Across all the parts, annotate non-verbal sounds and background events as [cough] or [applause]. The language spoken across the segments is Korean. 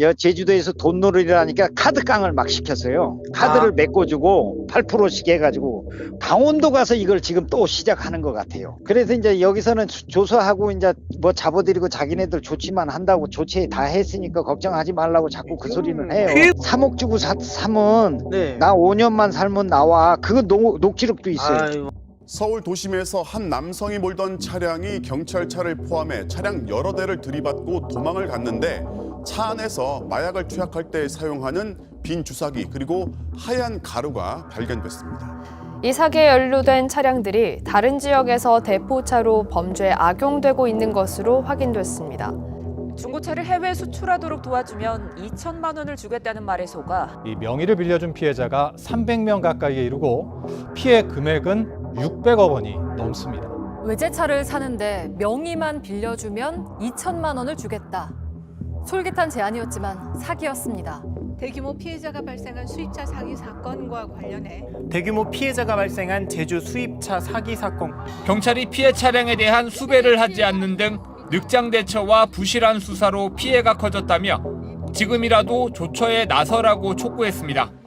여 제주도에서 돈놀이라니까 카드깡을 막 시켰어요. 카드를 아. 메꿔주고 8%씩 해가지고 강원도 가서 이걸 지금 또 시작하는 것 같아요. 그래서 이제 여기서는 수- 조사하고 이제 뭐 잡아들이고 자기네들 조치만 한다고 조치 다 했으니까 걱정하지 말라고 자꾸 그 소리는 해요. 그- 3억 주고 사, 사면 네. 나 5년만 살면 나와. 그거 녹, 녹취록도 있어요. 아유, 서울 도심에서 한 남성이 몰던 차량이 경찰차를 포함해 차량 여러 대를 들이받고 도망을 갔는데 차 안에서 마약을 투약할 때 사용하는 빈 주사기 그리고 하얀 가루가 발견됐습니다. 이 사기에 연루된 차량들이 다른 지역에서 대포차로 범죄에 악용되고 있는 것으로 확인됐습니다. 중고차를 해외 수출하도록 도와주면 2천만 원을 주겠다는 말에 속아 이 명의를 빌려준 피해자가 300명 가까이에 이르고 피해 금액은 600억 원이 넘습니다. 외제차를 사는데 명의만 빌려주면 2천만 원을 주겠다. 솔깃한 제안이었지만 사기였습니다. 대규모 피해자가 발생한 수입차 사기 사건과 관련해 대규모 피해자가 발생한 제주 수입차 사기 사건. 경찰이 피해 차량에 대한 수배를 하지 않는 등 늑장 대처와 부실한 수사로 피해가 커졌다며 지금이라도 조처에 나서라고 촉구했습니다.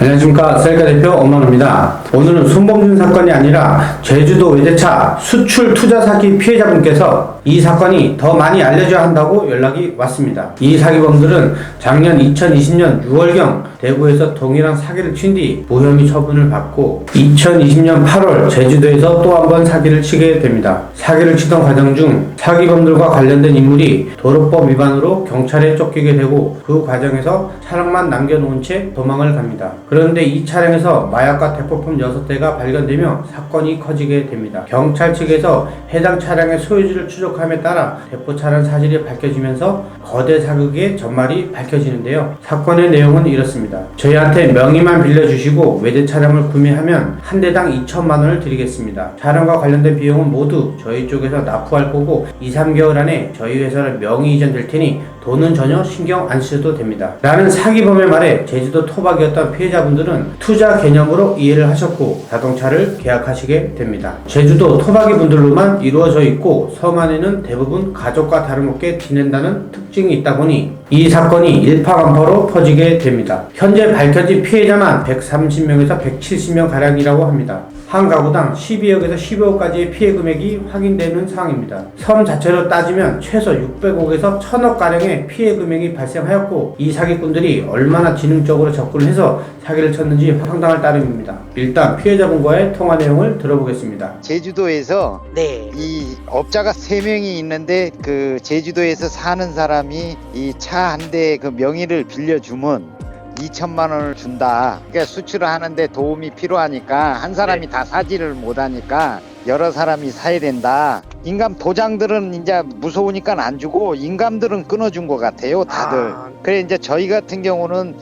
안녕하십니까 셀카 대표 엄만호입니다. 오늘은 손범준 사건이 아니라 제주도 외제차 수출 투자 사기 피해자분께서 이 사건이 더 많이 알려져야 한다고 연락이 왔습니다. 이 사기범들은 작년 2020년 6월경 대구에서 동일한 사기를 친 뒤 무혐의 처분을 받고 2020년 8월 제주도에서 또 한 번 사기를 치게 됩니다. 사기를 치던 과정 중 사기범들과 관련된 인물이 도로법 위반으로 경찰에 쫓기게 되고 그 과정에서 차량만 남겨놓은 채 도망을 갑니다. 그런데 이 차량에서 마약과 대포품 6대가 발견되며 사건이 커지게 됩니다. 경찰 측에서 해당 차량의 소유주를 추적 함에 따라 대포 차량 사실이 밝혀지면서 거대 사극의 전말이 밝혀지는데요. 사건의 내용은 이렇습니다. 저희한테 명의만 빌려주시고 외제 차량을 구매하면 한 대당 2천만 원을 드리겠습니다. 차량과 관련된 비용은 모두 저희 쪽에서 납부할 거고 2, 3개월 안에 저희 회사를 명의 이전될 테니 돈은 전혀 신경 안 쓰셔도 됩니다. 라는 사기범의 말에 제주도 토박이었던 피해자분들은 투자 개념으로 이해를 하셨고 자동차를 계약하시게 됩니다. 제주도 토박이 분들로만 이루어져 있고 섬 안에는 대부분 가족과 다름없게 지낸다는 특징이 있다 보니 이 사건이 일파만파로 퍼지게 됩니다. 현재 밝혀진 피해자만 130명에서 170명 가량이라고 합니다. 한 가구당 12억에서 15억까지의 피해 금액이 확인되는 상황입니다. 섬 자체로 따지면 최소 600억에서 1000억 가량의 피해 금액이 발생하였고 이 사기꾼들이 얼마나 지능적으로 접근을 해서 사기를 쳤는지 황당할 따름입니다. 일단 피해자분과의 통화 내용을 들어보겠습니다. 제주도에서 네. 이 업자가 세 명이 있는데 그 제주도에서 사는 사람이 이 차 한대그 명의를 빌려주면 2천만 원을 준다. 그러니까 수출을 하는데 도움이 필요하니까 한 사람이 다 사지를 못하니까 여러 사람이 사야 된다. 인감 도장들은 이제 무서우니까 안 주고 인감들은 끊어준 것 같아요, 다들. 아. 그래 이제 저희 같은 경우는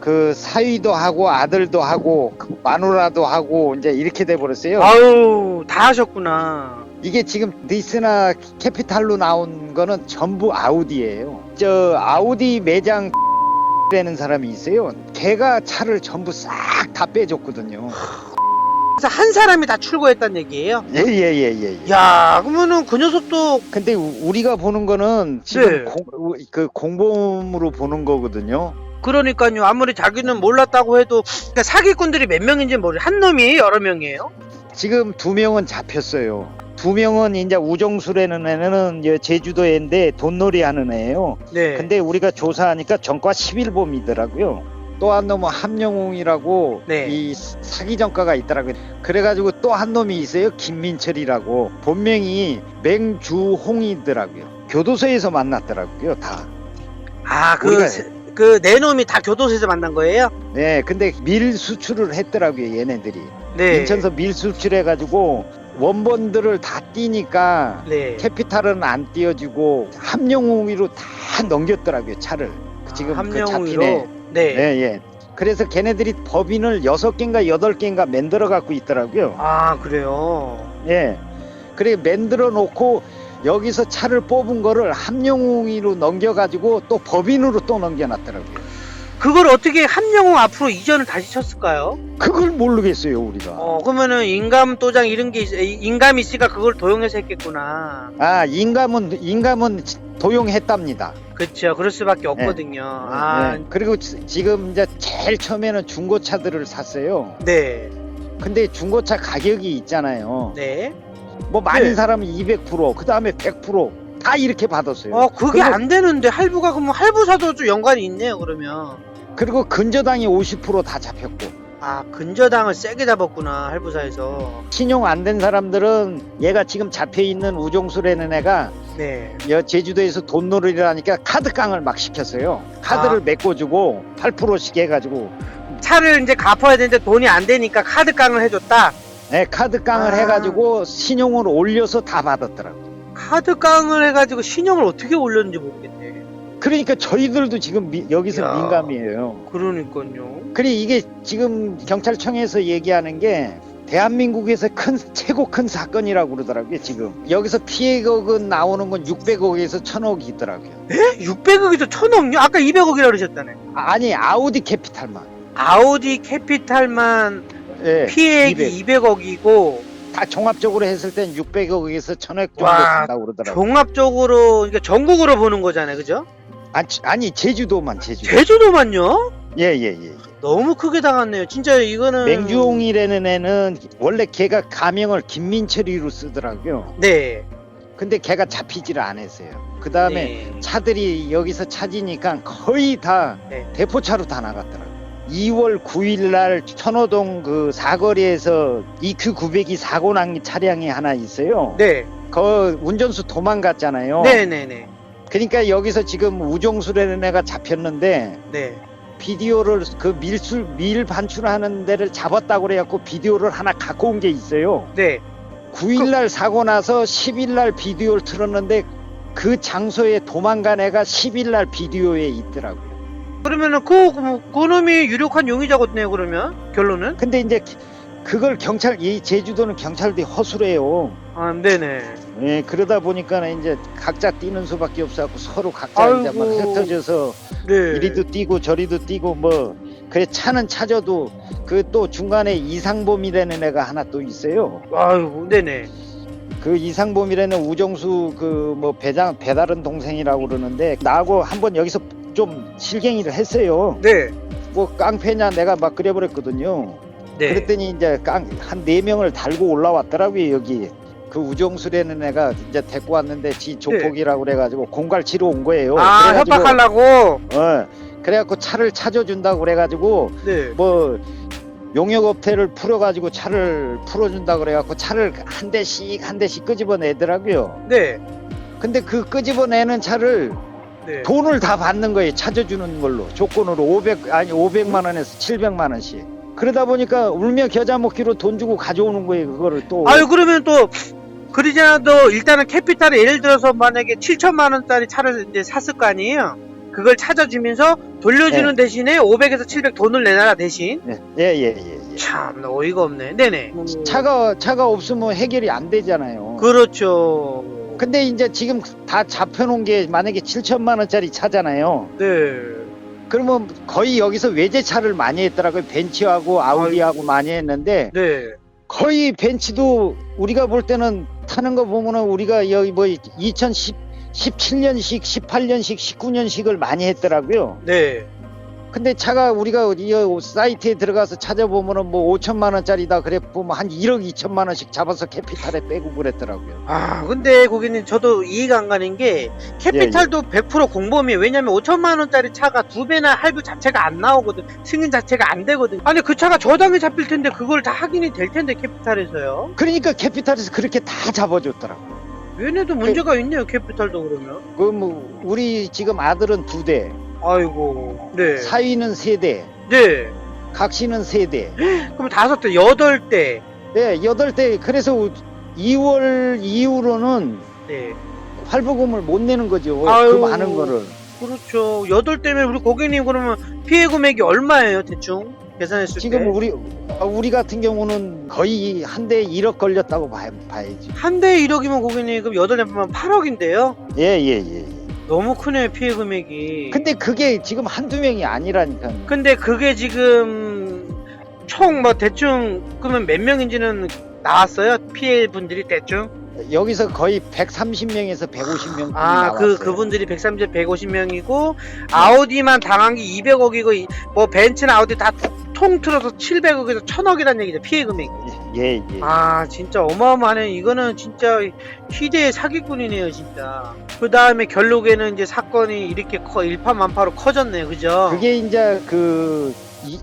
그 사위도 하고 아들도 하고 그 마누라도 하고 이제 이렇게 돼 버렸어요. 아우, 다 하셨구나. 이게 지금 니스나 캐피탈로 나온 거는 전부 아우디예요. 저 아우디 매장 라는 사람이 있어요. 걔가 차를 전부 싹 다 빼줬거든요. 그래서 한 사람이 다 출고했단 얘기예요? 예 예 예 예, 예. 야, 그러면은 그 녀석도 근데 우- 우리가 보는 거는 지금 네. 공, 우- 그 공범으로 보는 거거든요. 그러니까요. 아무리 자기는 몰랐다고 해도 그러니까 사기꾼들이 몇 명인지 모르. 한 놈이에요, 여러 명이에요? 지금 두 명은 잡혔어요. 두 명은 이제 우정수라는 애는 제주도 애인데 돈놀이 하는 애예요. 네. 근데 우리가 조사하니까 전과 11범이더라고요. 또 한 놈은 함영웅이라고 네. 이 사기 전과가 있더라고요. 그래가지고 또 한 놈이 있어요. 김민철이라고 본명이 맹주홍이더라고요. 교도소에서 만났더라고요. 다. 아, 그, 우리가- 세- 그, 네 놈이 다 교도소에서 만난 거예요? 네, 근데 밀 수출을 했더라고요. 얘네들이. 네. 인천서 밀 수출해가지고 원본들을 다 띄니까 네. 캐피탈은 안 띄어지고 함영웅이로 다 넘겼더라고요. 차를. 지금 그 함령으로. 잡히네. 네. 예, 예. 그래서 걔네들이 법인을 여섯 개인가 여덟 개인가 만들어 갖고 있더라고요. 아, 그래요. 예. 그래 만들어 놓고 여기서 차를 뽑은 거를 함영웅이로 넘겨 가지고 또 법인으로 또 넘겨 놨더라고요. 그걸 어떻게 함영웅 앞으로 이전을 다시 쳤을까요? 그걸 모르겠어요 우리가. 어 그러면은 인감 도장 이런 게 있, 인감이 있으니까 그걸 도용해서 했겠구나. 아 인감은 인감은 도용했답니다. 그렇죠. 그럴 수밖에 없거든요. 아, 네. 그리고 지- 지금 이제 제일 처음에는 중고차들을 샀어요. 네, 근데 중고차 가격이 있잖아요. 네. 뭐 많은 네. 사람은 200%, 그 다음에 100%다 이렇게 받았어요. 어, 그게 그거- 안 되는데 할부가 그러면 할부사도 좀 연관이 있네요. 그러면 그리고 근저당이 50%다 잡혔고 아 근저당을 세게 잡았구나 할부사에서. 신용 안 된 사람들은 얘가 지금 잡혀 있는 우종수라는 애가 네. 여 제주도에서 돈 놀이라니까 카드깡을 막 시켰어요. 카드를 아. 메꿔주고 8%씩 해가지고 차를 이제 갚아야 되는데 돈이 안 되니까 카드 깡을 해줬다. 네, 카드깡을 아. 해가지고 신용을 올려서 다 받았더라고. 요 카드 깡을 해가지고 신용을 어떻게 올렸는지 모르겠네. 그러니까 저희들도 지금 미- 여기서 야. 민감이에요. 그러니까요. 그래 이게 지금 경찰청에서 얘기하는 게 대한민국에서 큰 최고 큰 사건이라고 그러더라고요 지금 여기서 피해액은 나오는 건 600억에서 1000억이 있더라고요 600억에서 1000억요? 아까 200억이라고 그러셨잖아요. 아니 아우디 캐피탈만 아우디 캐피탈만 예, 피해액이 200. 억이고 다 종합적으로 했을 땐 600억에서 1000억 정도 와, 된다고 그러더라고요 종합적으로 그러니까 전국으로 보는 거잖아요. 그죠? 아니, 아니 제주도만 제주도 제주도만요? 예예예 예, 예. 너무 크게 당했네요. 진짜 이거는 맹주홍이라는 애는 원래 걔가 가명을 김민철이로 쓰더라고요 네. 근데 걔가 잡히지를 않았어요 그 다음에 네. 차들이 여기서 찾으니까 거의 다 네. 대포차로 다 나갔더라고요. 2월 9일 날 천호동 그 사거리에서 EQ 900이 사고 난 차량이 하나 있어요. 네. 그 운전수 도망갔잖아요. 네, 네, 네. 그러니까 여기서 지금 우종수라는 애가 잡혔는데 네. 비디오를 그 밀술 밀 반출하는 데를 잡았다고 그래갖고 비디오를 하나 갖고 온 게 있어요. 네. 9일 날 사고 나서 10일 날 비디오를 틀었는데 그 장소에 도망간 애가 10일 날 비디오에 있더라고요. 그러면은 그, 그, 그 놈이 유력한 용의자거든요. 그러면 결론은? 근데 이제 그걸 경찰 이 제주도는 경찰들이 허술해요. 아, 네네. 예, 그러다 보니까 이제 각자 뛰는 수밖에 없어갖고 서로 각자 아이고. 이제 막 흩어져서 네. 이리도 뛰고 저리도 뛰고 뭐 그래 차는 찾아도 그 또 중간에 이상범이라는 애가 하나 또 있어요. 아이고, 네네. 그 이상범이라는 우정수 그 뭐 배장 배다른 동생이라고 그러는데 나하고 한번 여기서 좀 실갱이를 했어요. 네. 뭐 깡패냐 내가 막 그래버렸거든요. 네. 그랬더니 이제 깡 한 네 명을 달고 올라왔더라고요 여기. 그 우정수라는 애가 이제 데리고 왔는데 지 조폭이라고 그래가지고 공갈 치러 온 거예요. 네. 아, 그래가지고, 협박하려고? 어. 그래갖고 차를 찾아준다고 그래가지고 네. 뭐 용역업체를 풀어가지고 차를 풀어준다 그래갖고 차를 한 대씩 한 대씩 끄집어내더라고요. 네. 근데 그 끄집어내는 차를 네. 돈을 다 받는 거예요. 찾아주는 걸로 조건으로 500 아니 500만 원에서 700만 원씩. 그러다 보니까 울며 겨자 먹기로 돈 주고 가져오는 거예요. 그거를 또. 아유, 그러면 또, 그러지 않아도 일단은 캐피탈을 예를 들어서 만약에 7천만 원짜리 차를 이제 샀을 거 아니에요? 그걸 찾아주면서 돌려주는 대신에 500에서 700 돈을 내놔라 대신. 예, 예, 예, 예. 예. 참, 어이가 없네. 네네. 차가 차가 없으면 해결이 안 되잖아요. 그렇죠. 근데 이제 지금 다 잡혀놓은 게 만약에 7천만 원짜리 차잖아요. 네. 그러면 거의 여기서 외제차를 많이 했더라고요. 벤츠하고 아우디하고 많이 했는데 네. 거의 벤츠도 우리가 볼 때는 타는 거 보면은 우리가 여기 뭐 2010, 17년식, 18년식, 19년식을 많이 했더라고요. 네. 근데 차가 우리가 이 사이트에 들어가서 찾아보면은 뭐 5천만 원짜리다 그래 보면 한 1억 2천만 원씩 잡아서 캐피탈에 빼고 그랬더라고요. 아, 근데 고객님 저도 이해가 안 가는 게 캐피탈도 예, 100% 공범이에요. 왜냐면 5천만 원짜리 차가 두 배나 할부 자체가 안 나오거든. 승인 자체가 안 되거든. 아니 그 차가 저당이 잡힐 텐데 그걸 다 확인이 될 텐데 캐피탈에서요. 그러니까 캐피탈에서 그렇게 다 잡아줬더라고. 얘네도 문제가 있네요. 캐피탈도 그러면. 그 뭐 우리 지금 아들은 두 대, 아이고. 네. 사위는 세 대, 네. 각시는 세 대. [gasps] 그럼 다섯 대, 여덟 대. 네, 여덟 대. 그래서 2월 이후로는 네. 활보금을 못 내는 거죠. 아유. 그 많은 거를. 그렇죠. 여덟 대면 우리 고객님 그러면 피해 금액이 얼마예요, 대충? 계산했을 때. 지금 우리 아, 우리 같은 경우는 거의 한 대에 1억 걸렸다고 봐, 봐야지. 한 대에 1억이면 고객님 그럼 여덟 대 보면 8억인데요. 예, 예, 예. 예. 너무 크네요 피해 금액이. 근데 그게 지금 한두 명이 아니라니까. 근데 그게 지금 총 뭐 대충 그러면 몇 명인지는 나왔어요 피해 분들이 대충. 여기서 거의 130명에서 150명 아. 그, 그분들이 130, 150명이고, 아우디만 당한 게 200억이고, 뭐, 벤츠나 아우디 다 통틀어서 700억에서 1000억이라는 얘기죠, 피해 금액이. 예, 예. 아, 진짜 어마어마하네. 이거는 진짜 희대의 사기꾼이네요, 진짜. 그 다음에 결국에는 이제 사건이 이렇게 커, 일파만파로 커졌네요, 그죠? 그게 이제 그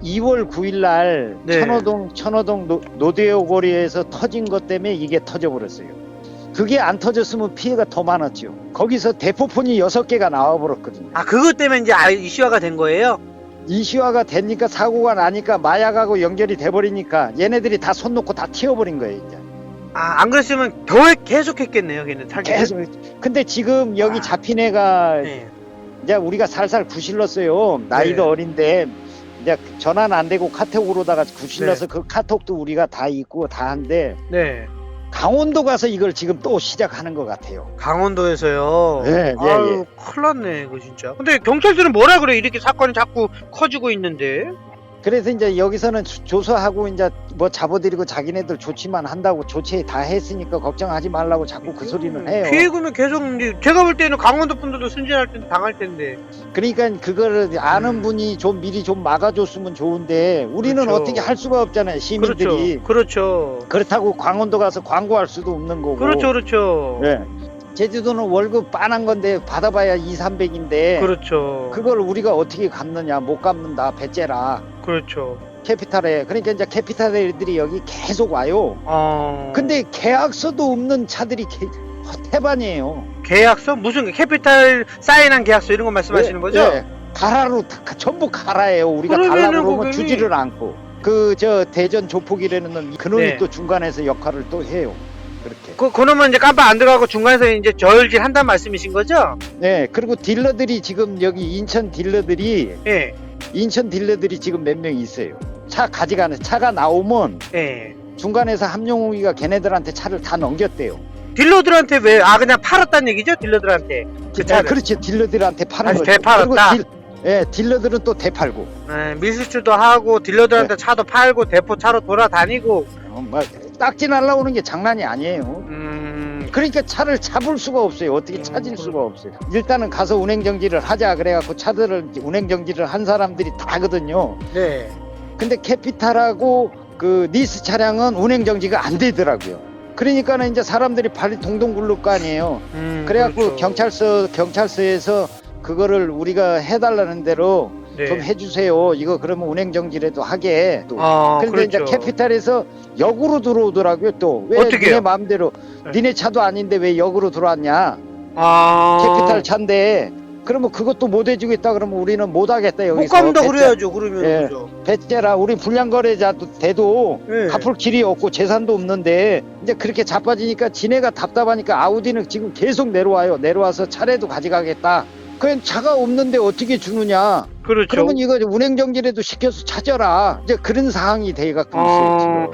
2, 월 9일 날 네. 천호동 천호동 노, 노대오 거리에서 터진 것 때문에 이게 터져 버렸어요. 그게 안 터졌으면 피해가 더 많았죠. 거기서 대포폰이 6개가 나와 버렸거든요. 아, 그것 때문에 이제 아- 이슈화가 된 거예요? 이슈화가 되니까 사고가 나니까 마약하고 연결이 돼 버리니까 얘네들이 다 손 놓고 다 튀어버린 거예요, 이제. 아, 안 그랬으면 더 계속 했겠네요, 걔는 탈기. 계속. 근데 지금 여기 아. 잡힌 애가 네. 이제 우리가 살살 구실렀어요. 나이도 네. 어린데 이제 전화는 안 되고 카톡으로다가 네. 구실러서 그 카톡도 우리가 다 있고 다 한데 네. 강원도 가서 이걸 지금 또 시작하는 것 같아요. 강원도에서요. 예, 예, 아유, 큰일 났네, 이거 진짜. 근데 경찰들은 뭐라 그래? 이렇게 사건이 자꾸 커지고 있는데. 그래서 이제 여기서는 수- 조사하고 이제 뭐 잡아들이고 자기네들 조치만 한다고 조치 다 했으니까 걱정하지 말라고 자꾸 그 소리는 해요. 피해금은 계속 이제 제가 볼 때는 강원도 분들도 순진할 때 당할 텐데. 그러니까 그거를 아는 음. 분이 좀 미리 좀 막아줬으면 좋은데 우리는 그렇죠. 어떻게 할 수가 없잖아요. 시민들이. 그렇죠. 그렇죠. 그렇다고 강원도 가서 광고할 수도 없는 거고. 그렇죠. 그렇죠. 예. 제주도는 월급 빤한 건데 받아봐야 2, 300인데 그렇죠. 그걸 우리가 어떻게 갚느냐 못 갚는다 배째라 그렇죠. 캐피탈에 그러니까 이제 캐피탈 애들이 여기 계속 와요 어. 근데 계약서도 없는 차들이 개, 태반이에요 계약서 무슨 캐피탈 사인한 계약서 이런 거 말씀하시는 예, 거죠? 예. 가라로 다- 전부 가라예요 우리가 그러면은 달라고 그러면 주지를 않고 그 저 대전 조폭이라는 놈 그놈이 네. 또 중간에서 역할을 또 해요 그 그놈은 이제 깜빡 안 들어가고 중간에서 이제 저울질 한다는 말씀이신 거죠? 네 그리고 딜러들이 지금 여기 인천 딜러들이 예. 인천 딜러들이 지금 몇 명 있어요. 차 가져가는 차가 나오면 예. 중간에서 함용욱이가 걔네들한테 차를 다 넘겼대요. 딜러들한테 왜 아 그냥 팔았다는 얘기죠? 딜러들한테. 그 아, 차를. 그렇지 딜러들한테 파는 아니, 거죠. 되팔았다. 그리고 딜, 예, 딜러들은 또 대팔고. 예, 밀수주도 하고 딜러들한테 네. 차도 팔고 대포 차로 돌아다니고 어, 막 딱지 날라오는 게 장난이 아니에요. 음 그러니까 차를 잡을 수가 없어요. 어떻게 음, 찾을 수가 없어요. 일단은 가서 운행 정지를 하자 그래갖고 차들을 운행 정지를 한 사람들이 다거든요. 네. 근데 캐피탈하고 그 니스 차량은 운행 정지가 안 되더라고요. 그러니까는 이제 사람들이 발이 동동 굴릴 거 아니에요. 음, 그래갖고 그렇죠. 경찰서 경찰서에서 그거를 우리가 해달라는 대로 네. 좀 해주세요. 이거 그러면 운행 정지라도 하게. 또. 아, 그런데 그렇죠. 이제 캐피탈에서 역으로 들어오더라고요. 또 왜 어떻게요? 니네 마음대로 네. 니네 차도 아닌데 왜 역으로 들어왔냐? 아 캐피탈 차인데 그러면 그것도 못 해주겠다 그러면 우리는 못 하겠다 못 여기서. 갑니다 배째- 그래야죠 그러면 예. 그죠. 배째라 우리 불량거래자도 돼도 예. 갚을 길이 없고 재산도 없는데 이제 그렇게 자빠지니까 지네가 답답하니까 아우디는 지금 계속 내려와요. 내려와서 차례도 가져가겠다. 그냥 차가 없는데 어떻게 주느냐? 그렇죠. 그러면 이거 운행 정지라도 시켜서 찾아라. 이제 그런 상황이 돼갖고 있어요 어. 지금.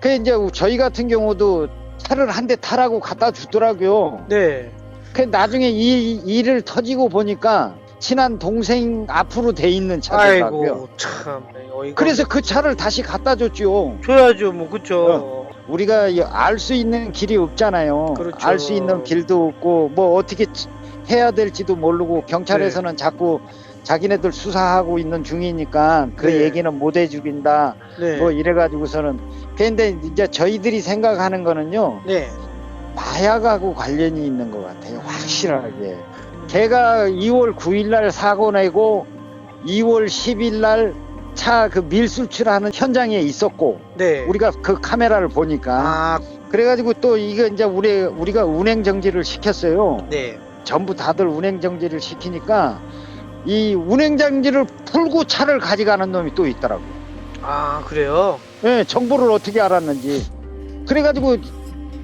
그 이제 저희 같은 경우도 차를 한 대 타라고 갖다 주더라고요. 네. 그 나중에 이이 일을 터지고 보니까 친한 동생 앞으로 돼 있는 차더라고요. 아이고 참 어이가 그래서 그 차를 다시 갖다 줬죠. 줘야죠 뭐 그쵸. 우리가 알 수 있는 길이 없잖아요. 그렇죠. 알 수 있는 길도 없고 뭐 어떻게 치- 해야 될지도 모르고 경찰에서는 자꾸 자기네들 수사하고 있는 중이니까 그 네. 얘기는 못 해주긴다. 네. 뭐 이래가지고서는 근데 이제 저희들이 생각하는 거는요 네. 마약하고 관련이 있는 것 같아요. 확실하게. 걔가 2월 9일 날 사고 내고 2월 10일 날 차 그 밀수출하는 현장에 있었고 네. 우리가 그 카메라를 보니까 아, 그래가지고 또 이거 이제 우리 우리가 운행 정지를 시켰어요. 네. 전부 다들 운행 정지를 시키니까 이 운행 정지를 풀고 차를 가져가는 놈이 또 있더라고. 요 아, 그래요? 예, 정보를 어떻게 알았는지. 그래가지고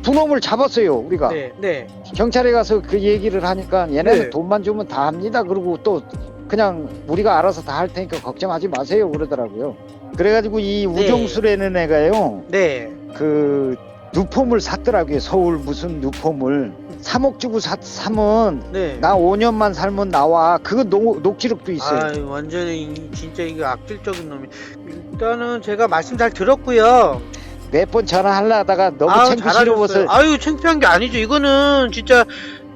두 놈을 잡았어요. 우리가 네, 네. 경찰에 가서 그 얘기를 하니까 얘네는 네. 돈만 주면 다 합니다. 그리고 또 그냥 우리가 알아서 다 할 테니까 걱정하지 마세요. 그러더라고요. 그래가지고 이 우종수라는 애가요. 네. 그 누폼을 샀더라고요. 서울 무슨 누폼을 3억 주고 사, 사면 네. 나 5년만 살면 나와. 그거 녹, 녹취록도 있어요. 아, 완전히 이- 진짜 이게 악질적인 놈이. 일단은 제가 말씀 잘 들었고요. 몇 번 전화하려다가 너무 아유, 창피스러워서 잘하셨어요. 아유 창피한 게 아니죠. 이거는 진짜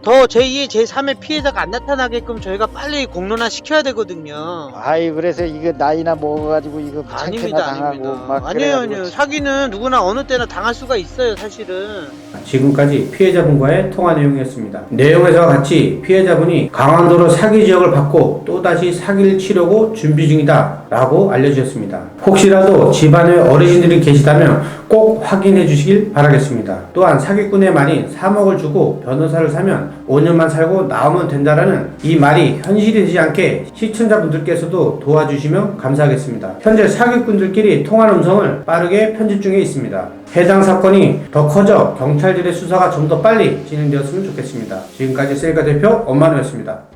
더 제2의 제3의 피해자가 안 나타나게끔 저희가 빨리 공론화 시켜야 되거든요. 아이 그래서 이거 나이나 먹어가지고 이거 창피나 아닙니다, 당하고 아닙니다. 막 아니에요, 그래가지고 아니에요. 사기는 누구나 어느 때나 당할 수가 있어요, 사실은. 지금까지 피해자분과의 통화 내용이었습니다. 내용에서와 같이 피해자분이 강원도로 사기 지역을 받고 또다시 사기를 치려고 준비 중이다 라고 알려주셨습니다. 혹시라도 집안에 어르신들이 계시다면 꼭 확인해 주시길 바라겠습니다. 또한 사기꾼의 말인 3억을 주고 변호사를 사면 5년만 살고 나오면 된다라는 이 말이 현실이 되지 않게 시청자분들께서도 도와주시면 감사하겠습니다. 현재 사기꾼들끼리 통화 음성을 빠르게 편집 중에 있습니다. 해당 사건이 더 커져 경찰들의 수사가 좀 더 빨리 진행되었으면 좋겠습니다. 지금까지 셀카 대표 엄마누였습니다.